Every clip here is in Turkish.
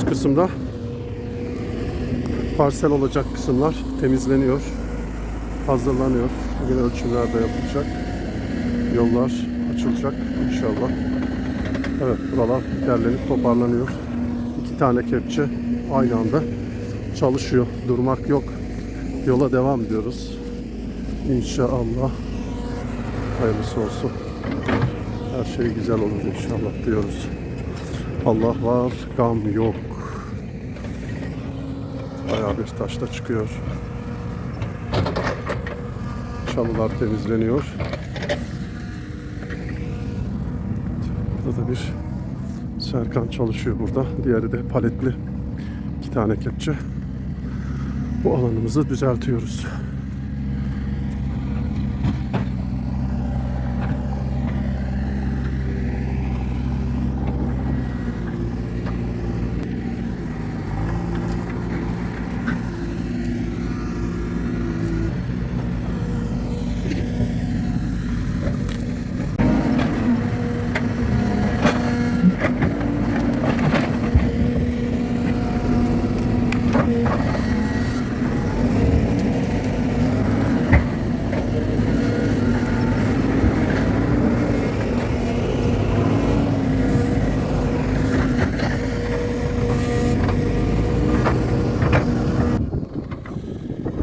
kısımda parsel olacak kısımlar temizleniyor. Hazırlanıyor. Bugün ölçümler de yapılacak. Yollar açılacak inşallah. Evet buralar derlenip toparlanıyor. İki tane kepçe aynı anda çalışıyor. Durmak yok. Yola devam diyoruz. İnşallah hayırlısı olsun. Her şey güzel olur inşallah diyoruz. Allah var, gam yok. Bayağı bir taşta çıkıyor. Çalılar temizleniyor. Burada da bir Serkan çalışıyor burada. Diğeri de paletli iki tane kepçe. Bu alanımızı düzeltiyoruz.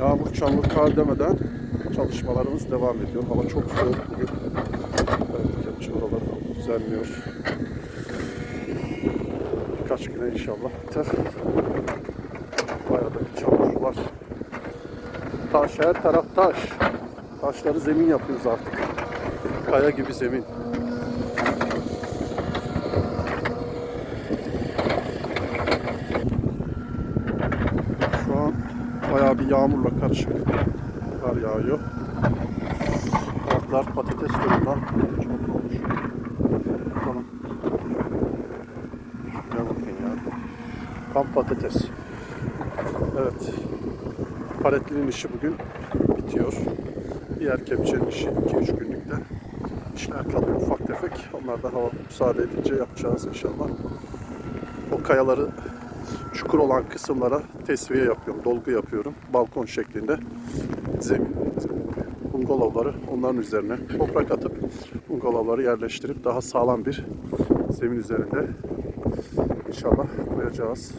Yağmur, çamur, kar demeden çalışmalarımız devam ediyor. Hava çok soğuk bugün. Evet, kepçe oraları düzenliyor. Birkaç güne inşallah biter. Bayağı da bir çamur var. Taş, her taraf taş. Taşları zemin yapıyoruz artık. Kaya gibi zemin. Bayağı bir yağmurla karışık kar yağıyor. Otlar patates durumda. Çok olmuş. Bakalım. Şuraya bakın ya. Tam patates. Evet. Paletlinin işi bugün bitiyor. Diğer kepçenin işi 2-3 günlükte. İşler kalıyor ufak tefek. Onlar da hava müsaade edince yapacağız inşallah. O kayaları çukur olan kısımlara tesviye yapıyorum, dolgu yapıyorum. Balkon şeklinde zemin, bungalovları onların üzerine toprak atıp bungalovları yerleştirip daha sağlam bir zemin üzerinde inşallah koyacağız.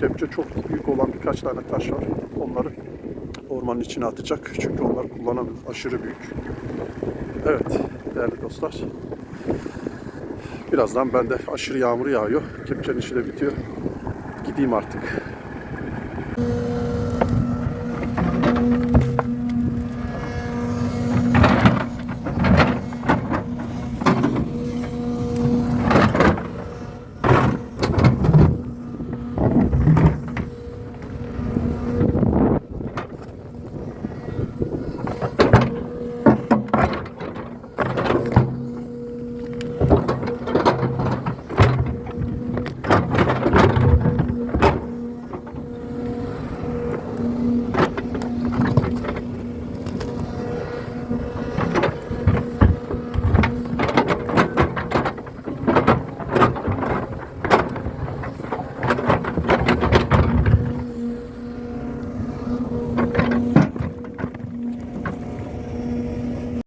Kepçe çok büyük olan birkaç tane taş var. Onları ormanın içine atacak. Çünkü onlar kullanamıyoruz. Aşırı büyük. Evet değerli dostlar. Birazdan bende aşırı yağmur yağıyor. Kepçenin işi de bitiyor. Gideyim artık.